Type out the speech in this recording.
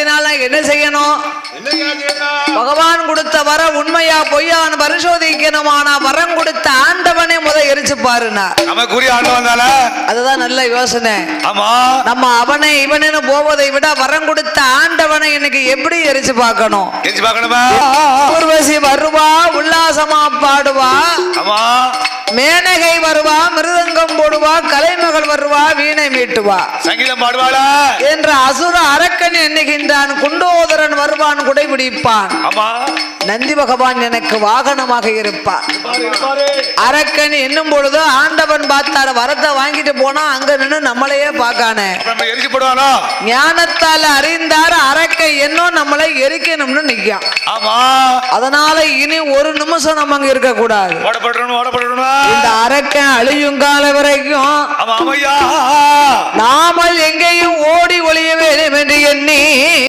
என்ன செய்யணும்? பகவான் கொடுத்த வர உண்மையா பொய்யான்னு பரிசோதிக்கணுமானா வரம் கொடுத்த ஆண்டவனே முத எரிச்சு பாருனா. நமக்குரிய ஆண்டவன் தானே? அதுதான் நல்ல யோசனை. ஆமா. நம்ம அவனை இவனு போவதை விட வரம் கொடுத்த ஆண்டவனை இன்னைக்கு எப்படி எரிச்சு பார்க்கணும்? கெஞ்சி பார்க்கணுமா? ஊர்வசி வருவா உல்லாசமா பாடுவா. ஆமா. மேனகை வருவா மிருதங்கம் போடுவா. வருவா வீணை மீட்டுவா. சங்கீதம் பாடுவாளா? என்ற அசுர அரக்கன் எண்ணுகின்றான் குண்டோதரன் வருவான் குடைபிடிப்பான். நந்தி பகவான் எனக்கு வாகனமாக இருப்பான் பாரு, பாரு. அரக்கன் என்னும் பொழுது ஆண்டவன் பார்த்தாரு வரத்தை வாங்கிட்டு போனா அங்க நின்னு நம்மளையே பார்க்கானே. ஞானத்தால அறிந்தார் அரக்கை என்னும் நம்மளை எரிக்கணும்னு நிக்கான் ஆமா. அதனால இனி ஒரு நிமிஷம் நம்ம அங்க இருக்க கூடாது இந்த அரக்கன் அழியும் கால வரைக்கும் நாமல் எங்கேயும் ஓடி ஒளிய வேண்டும் என்று எண்ணி